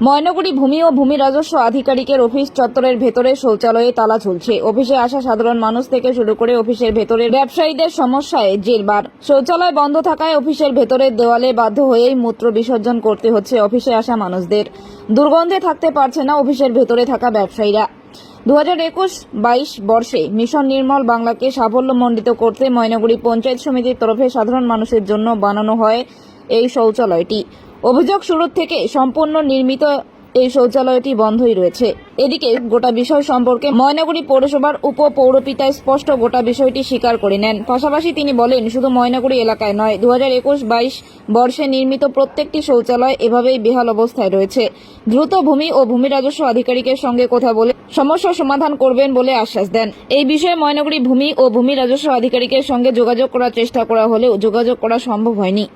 ময়নাগুড়ি ভূমি ও ভূমি রাজস্ব আধিকারিকের অফিস চত্বরের ভেতরে শৌচালয়ে তালা ঝুলছে। অফিসে আসা সাধারণ মানুষ থেকে শুরু করে অফিসের ভেতরে ব্যবসায়ীদের সমস্যায় জেরবার। শৌচালয় বন্ধ থাকায় অফিসের ভেতরের দেওয়ালে বাধ্য হয়েই মূত্র বিসর্জন করতে হচ্ছে অফিসে আসা মানুষদের। দুর্গন্ধে থাকতে পারছে না অফিসের ভেতরে থাকা ব্যবসায়ীরা। দু হাজার একুশ বাইশ বর্ষে মিশন নির্মল বাংলাকে সাফল্যমণ্ডিত করতে ময়নাগুড়ি পঞ্চায়েত সমিতির তরফে সাধারণ মানুষের জন্য বানানো হয় এই শৌচালয়টি। অভিযোগ শুরুর থেকে সম্পূর্ণ নির্মিত এই শৌচালয়টি বন্ধই রয়েছে। এদিকে গোটা বিষয় সম্পর্কে ময়নাগুড়ি পৌরসভার উপ পৌরপিতায় স্পষ্ট গোটা বিষয়টি স্বীকার করে নেন। পাশাপাশি তিনি বলেন, শুধু ময়নাগুড়ি এলাকায় নয় দু হাজার একুশ বাইশ বর্ষে নির্মিত প্রত্যেকটি শৌচালয় এভাবেই বেহাল অবস্থায় রয়েছে। দ্রুত ভূমি ও ভূমি রাজস্ব আধিকারিকের সঙ্গে কথা বলে সমস্যা সমাধান করবেন বলে আশ্বাস দেন। এই বিষয়ে ময়নাগুড়ি ভূমি ও ভূমি রাজস্ব আধিকারিকের সঙ্গে যোগাযোগ করার চেষ্টা করা হলেও যোগাযোগ করা সম্ভব হয়নি।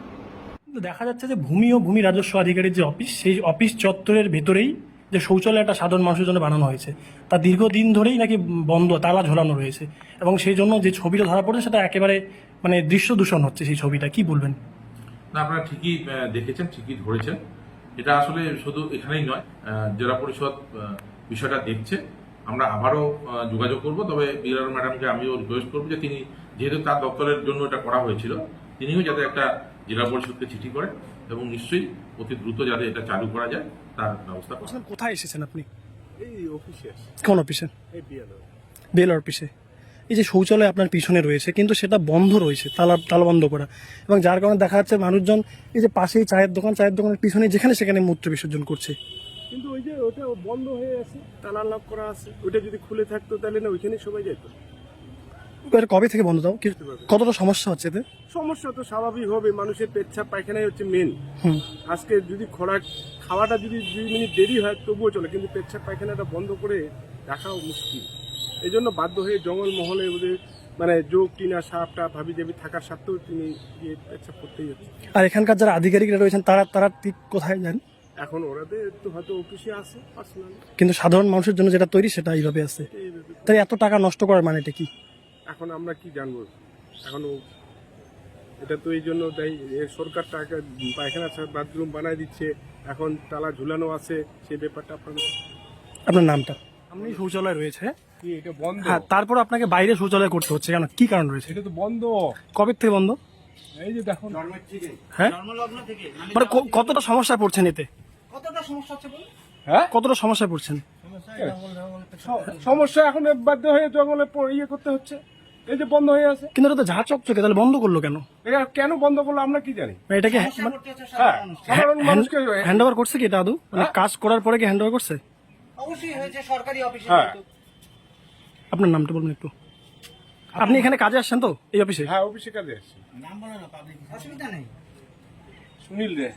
দেখা যাচ্ছে যে ভূমি ও ভূমি রাজস্ব আধিকারিক যে অফিস, সেই অফিস চত্বরের ভেতরেই যে শৌচালয় একটা সাধারণ মানুষের জন্য বানানো হয়েছে। তা দীর্ঘদিন ধরেই নাকি বন্ধ, তালা ঝোলানো রয়েছে এবং সেই জন্য যে ছবিটা ধরা পড়েছে সেটা একেবারে মানে দৃশ্য দূষণ হচ্ছে সেই ছবিটা। কি বলবেন? না, আপনারা ঠিকই দেখেছেন, ঠিকই ধরেছেন। এটা আসলে শুধু এখানেই নয় জেলা পরিষদ বিষয়টা দেখছে। আমরা আবারও যোগাযোগ করব, তবে বিরার ম্যাডামকে আমিও রিকোয়েস্ট করব যে তিনি যেহেতু তার দপ্তরের জন্য এটা করা হয়েছিল তিনিও যাতে একটা জেলা পরিষদকে চিঠি করেন এবং নিশ্চয়ই অতি দ্রুত যাতে এটা চালু করা যায় তার ব্যবস্থা করা কোথায় এসেছেন আপনি? এই অফিসে কোন অফিসে? বেল অফিসে। এই যে শৌচালয় আপনার পিছনে রয়েছে কিন্তু সেটা বন্ধ রয়েছে তালা তালা বন্ধ করা এবং যার কারণে দেখা যাচ্ছে মানুষজন এই যে পাশেই চায়ের দোকান চায়ের দোকানের পিছনে যেখানে সেখানে মূত্র বিসর্জন করছে। কিন্তু ওই যে ওটা বন্ধ হয়ে আছে তালা লক করা আছে ওইটা যদি খুলে থাকতো তাহলে না ওইখানে সবাই যেত কবে থেকে বন্ধ দাও? কি- কতটা সমস্যা হচ্ছে এতে? সমস্যা তো স্বাভাবিক হবে মানুষের পেচ্ছাপ পায়খানাই হচ্ছে মেন আজকে যদি খোরাক খাওয়াটা যদি দুই মিনিট দেরি হয় তবুও চলে কিন্তু পেচ্ছাপ পায়খানাটা বন্ধ করে রাখাও মুশকিল। এই জন্য বাধ্য হয়ে জঙ্গল মহলে ওদের মানে যোগ টিনা সাপটা ভাবি দেবী থাকার সত্ত্বেও তিনি গিয়ে পেচ্ছাপ করতেই হচ্ছে। আর এখানকার যারা আধিকারিকরা রয়েছেন তারা তারা ঠিক কোথায় যান? এখন ওরাদের তো হয়তো অফিসে আছে পার্সোনাল কিন্তু সাধারণ মানুষের জন্য যেটা তৈরি সেটা এইভাবে আছে। তাই এত টাকা নষ্ট করার মানে এটা কি? এখন আমরা কি জানব? এখন এটা তো এই জন্য দেয় এ সরকার টাকা পায়খানা বাথরুম বানায় দিচ্ছে এখন তালা ঝুলানো আছে সেই ব্যাপারটা আপনার আপনার নামটা? আপনি শৌচালয় রয়েছে? কি এটা বন্ধ? হ্যাঁ তারপর আপনাকে বাইরে শৌচালয় করতে হচ্ছে কেন? কি কারণ রয়েছে? এটা তো বন্ধ। কবে থেকে বন্ধ? এই যে দেখুন। হ্যাঁ? মানে কতটা সমস্যায় পড়ছেন এতে? কতটা সমস্যা হচ্ছে হ্যাঁ? কতটা সমস্যায় পড়ছেন? সমস্যা এখন বাধ্য হয়ে জঙ্গলে ইয়ে করতে হচ্ছে। এই যে বন্ধ হয়ে আছে। কিন্তু এটা তো ঝাঁ চকচকে তাহলে বন্ধ করল কেন? এটা কেন বন্ধ করল আমরা কি জানি? মানে এটাকে হ্যাঁ সাধারণ মানুষকে। হ্যান্ড ওভার করছে কি এটা আদৌ মানে কাজ করার পরে কি হ্যান্ড ওভার করছে? অবশ্যই হয়েছে সরকারি অফিসে হ্যাঁ। আপনার নামটা বলুন একটু। আপনি এখানে কাজে আসছেন তো এই অফিসে? হ্যাঁ অফিসে কাজে আসছি। নাম বলো না পাবলিক অসুবিধা নেই। সুনীল দে।